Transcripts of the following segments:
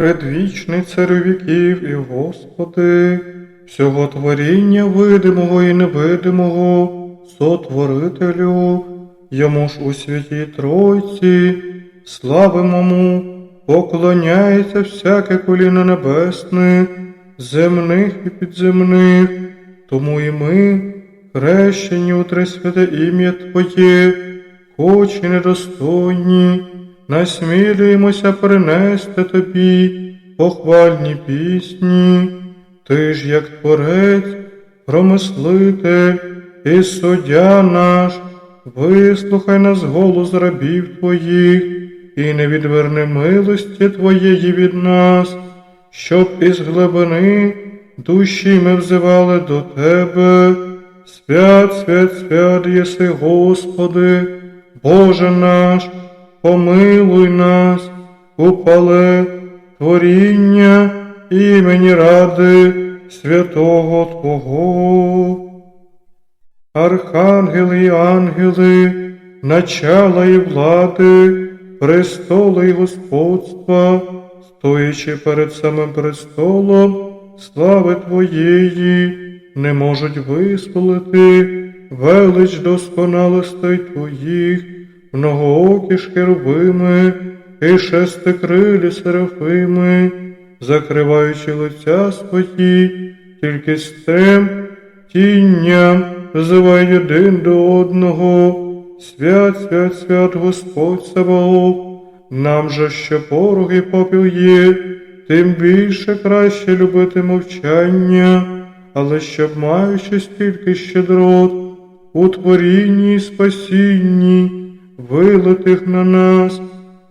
предвічний царю віків і Господи, всього творіння видимого і невидимого, сотворителю, йому ж у святій Тройці, славимому, поклоняється всяке коліно небесних, земних і підземних, тому і ми, хрещені у Тресвяте ім'я Твоє, хоч і недостойні, насмілюємося принести тобі похвальні пісні, ти ж, як творець, промислитель і суддя наш, вислухай нас голос рабів твоїх, і не відверни милості твоєї від нас, щоб із глибини душі ми взивали до тебе. Свят, свят, свят єси, Господи, Боже наш, помилуй нас, упале творіння імені ради святого Твого. Архангели і ангели, начала і влади, престоли і господства, стоячи перед самим престолом слави Твоєї, не можуть визволити велич досконалостей Твоїх, многоокі шкерувими і шестикрилі серафими, закриваючи лиця свої, тільки тим тінням взиває один до одного. Свят, свят, свят Господь Саваоф, нам же що порог і попіл є, тим більше краще любити мовчання, але щоб маючи стільки щедрот, у творінні і спасінні, вилитих на нас,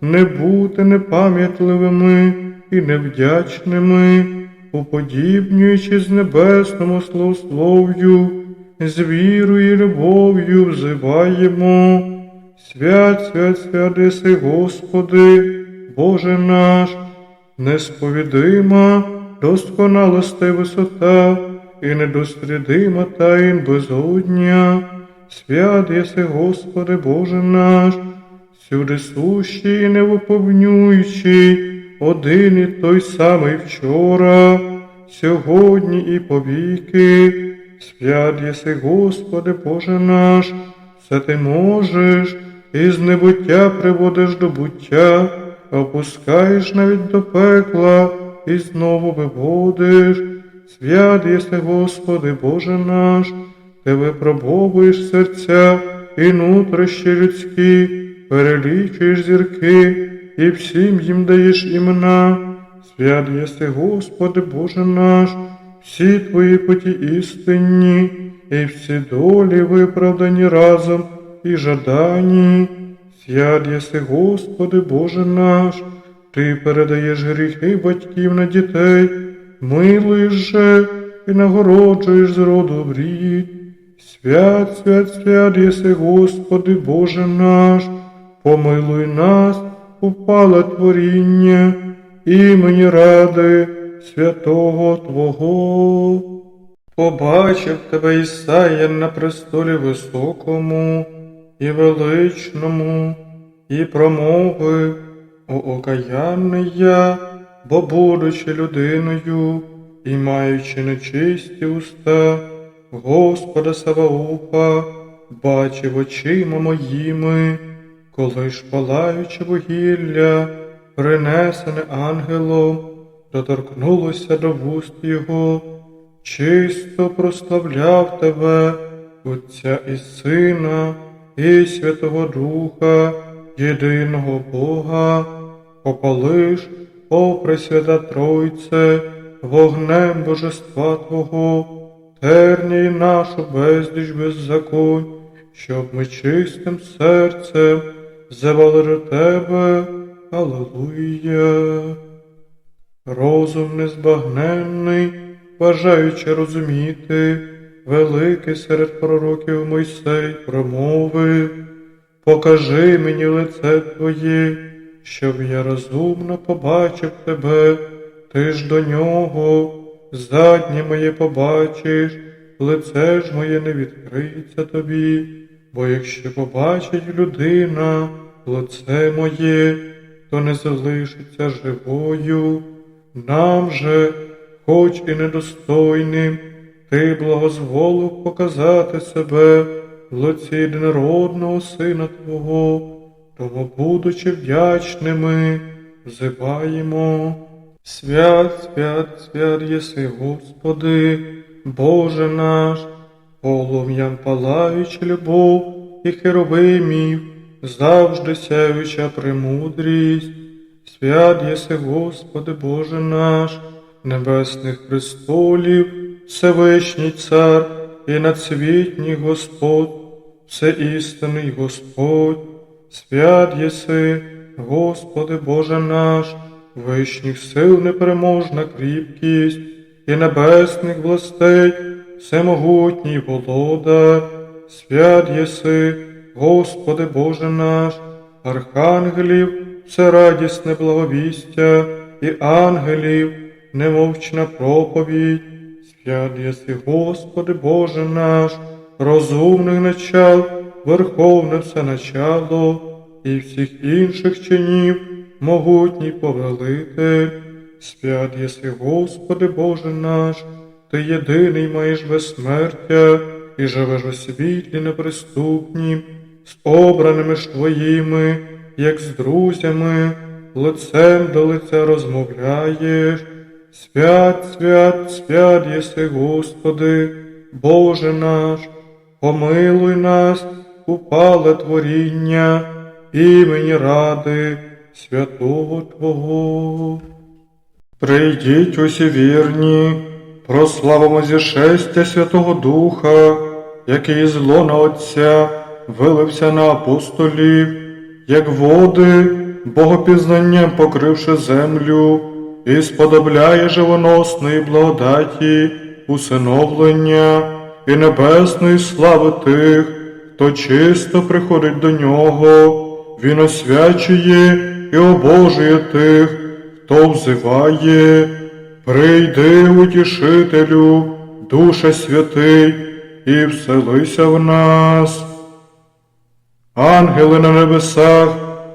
не бути непам'ятливими і невдячними, уподібнюючи з небесному славослов'ю, з вірою і любов'ю взиваємо. Свят, свят, свят Господи, Боже наш, несповідима, досконалости висота і недослідима таїн безодня. Свят єси, Господи, Боже наш, всюди сущий і невиповнюючий, один і той самий вчора, сьогодні і повіки. Свят єси, Господи, Боже наш, все ти можеш, і з небуття приводиш до буття, опускаєш навіть до пекла, і знову виводиш. Свят єси, Господи, Боже наш, ти випробовуєш серця і нутрощі людські, перелічуєш зірки, і всім їм даєш імена. Свят єси, Господи, Боже наш, всі твої путі істинні, і всі долі виправдані разом і жадані. Свят єси, Господи, Боже наш, Ти передаєш гріхи батьків на дітей, милуєш же і нагороджуєш з роду в рід. Свят, свят, свят єси, Господи, Боже наш, помилуй нас, упала творіння, імені ради святого Твого. Побачив тебе Ісая на престолі високому і величному, і промовив, о окаянний я, бо будучи людиною і маючи нечисті уста, Господа Саваофа, бачив очима моїми, коли ж палаючи вугілля, принесене ангелом, доторкнулося до вуст його, чисто прославляв тебе, Отця і Сина, і Святого Духа, єдиного Бога, попалиш, о Пресвята Тройце, вогнем Божества Твого, терній нашу безліч беззаконь, щоб ми чистим серцем взивали до Тебе, Аллилуйя. Розум незбагненний, бажаючи розуміти, великий серед пророків Мойсей промовив, покажи мені лице Твоє, щоб я розумно побачив тебе, ти ж до нього, заднє моє побачиш, лице ж моє не відкриється тобі, бо якщо побачить людина лице моє, то не залишиться живою. Нам же, хоч і недостойним, ти благозволив показати себе в лиці єдинородного Сина Твого, тому, будучи вдячними, взиваємо. Свят, свят, свят єси, Господи, Боже наш, полум'ям палаючи любов і херовимів, завжди сяюча премудрість. Свят єси, Господи, Боже наш, небесних престолів, Всевишній Цар і надсвітній Господь, всеістинний Господь, свят єси, Господи Боже наш, вишніх сил непереможна кріпкість і небесних властей, всемогутній володар, свят єси, Господи Боже наш, архангелів, всерадісне благовістя і ангелів, немовчна проповідь, свят єси, Господи Боже наш, розумних начал, верховне все начало і всіх інших чинів, могутній повелитель, свят єси, Господи Боже наш, Ти єдиний маєш безсмертя і живеш у світлі неприступнім, з обраними ж твоїми, як з друзями, лицем до лиця розмовляєш. Свят, свят, свят єси, Господи, Боже наш, помилуй нас, упале творіння, імені ради святого Твого. Прийдіть усі вірні, прославимо зішестя Святого Духа, який з лона Отця вилився на апостолів, як води, богопізнанням покривши землю, і сподобляє живоносної благодаті, усиновлення і небесної слави тих, хто чисто приходить до нього, він освячує і обожує тих, хто взиває, прийди, утішителю, Душа святий, і вселися в нас. Ангели на небесах,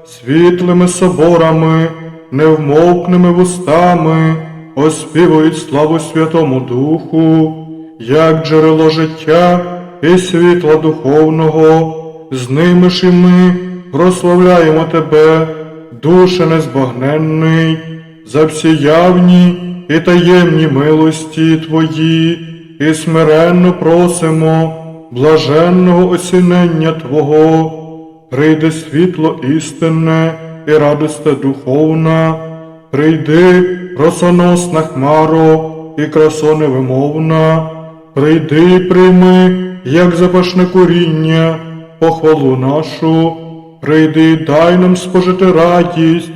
світлими соборами, невмовкними вустами, оспівують славу Святому Духу, як джерело життя і світла духовного, з ними ж і ми прославляємо Тебе, душе незбагненний, за всі явні і таємні милості Твої, і смиренно просимо блаженного осінення Твого, прийде світло істинне і радосте духовна, прийди, росоносна хмаро і красо невимовна, прийди і прийми, як запашне куріння, похвалу нашу, прийди дай нам спожити радість,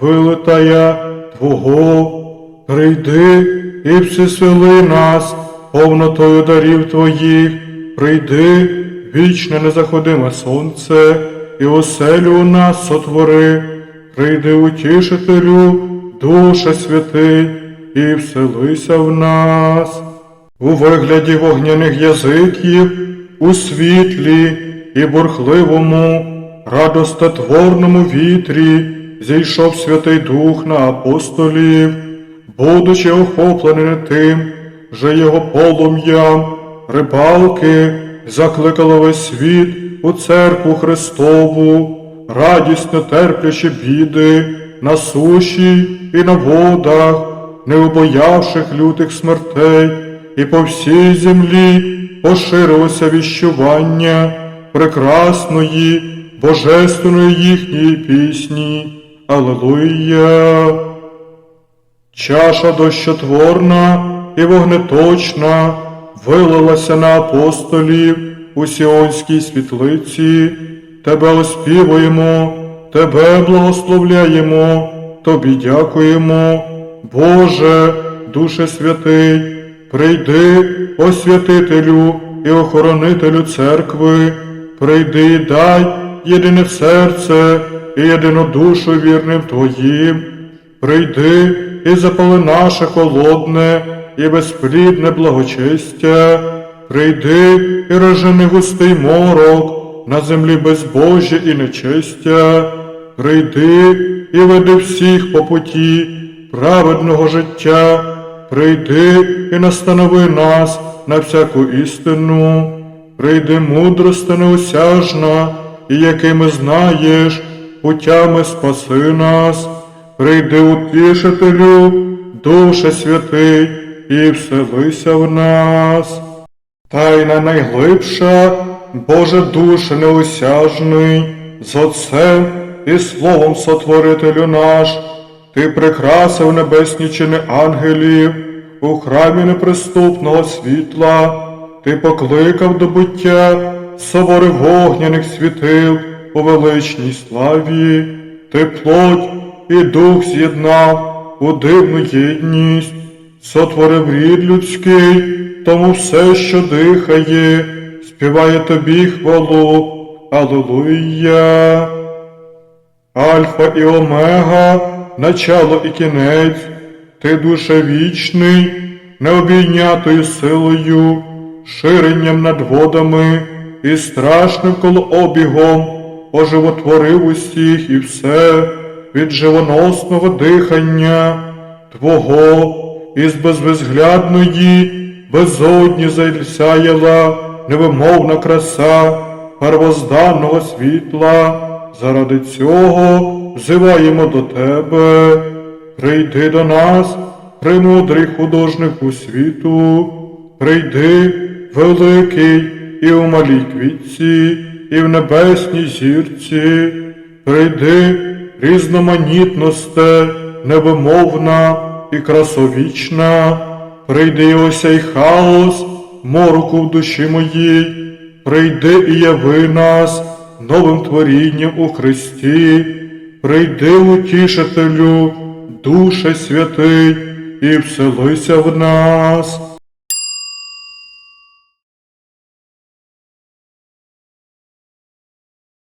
вилитая Твого, прийди і всесили нас повнотою дарів Твоїх, прийди, вічне незаходиме сонце, і оселю у нас сотвори, прийди утішителю, душа святий, і вселися в нас. У вигляді вогняних язиків, у світлі і бурхливому, радостотворному вітрі зійшов Святий Дух на апостолів, будучи охоплений тим, же його полум'ям, рибалки закликали весь світ у церкву Христову, радісно терплячи біди на суші і на водах, не обоявших лютих смертей, і по всій землі поширилося віщування прекрасної, божественної їхньої пісні. Аллилуйя! Чаша дощотворна і вогнеточна вилилася на апостолів у Сіонській світлиці. Тебе оспівуємо, Тебе благословляємо, Тобі дякуємо. Боже, Душе святий, прийди, освятителю і охоронителю церкви, прийди дай єдине серце і єдину душу вірним Твоїм. Прийди і запали наше холодне і безплідне благочестя, прийди і рожени густий морок на землі безбожжя і нечестя, прийди і веди всіх по путі праведного життя, прийди і настанови нас на всяку істину, прийди мудрости неосяжна, і якими знаєш, путями спаси нас, прийди утішителю, Душе святий, і вселися в нас. Тайна найглибша, Боже душе неосяжний, з Отцем і Словом Сотворителю наш, Ти прикрасив небесні чини ангелів у храмі неприступного світла, Ти покликав до буття собори вогняних світил у величній славі, Ти плоть і дух з'єднав у дивну єдність, сотворив рід людський, тому все, що дихає, співає тобі хвалу. Аллилуйя. Альфа і Омега, начало і кінець, ти душе вічний, необійнятою силою, ширенням над водами і страшним колообігом оживотворив усіх і все від живоносного дихання Твого із безвизглядної безодні зайсяяла невимовна краса первозданного світла. Заради цього взиваємо до Тебе. Прийди до нас, премудрий художнику світу, прийди, великий і у малій квітці, і в небесній зірці, прийди, різноманітносте, невимовна і красовічна, прийди і осяй хаос, мороку в душі моїй, прийди і яви нас новим творінням у Христі, прийди утішителю, Душе святий, і вселися в нас.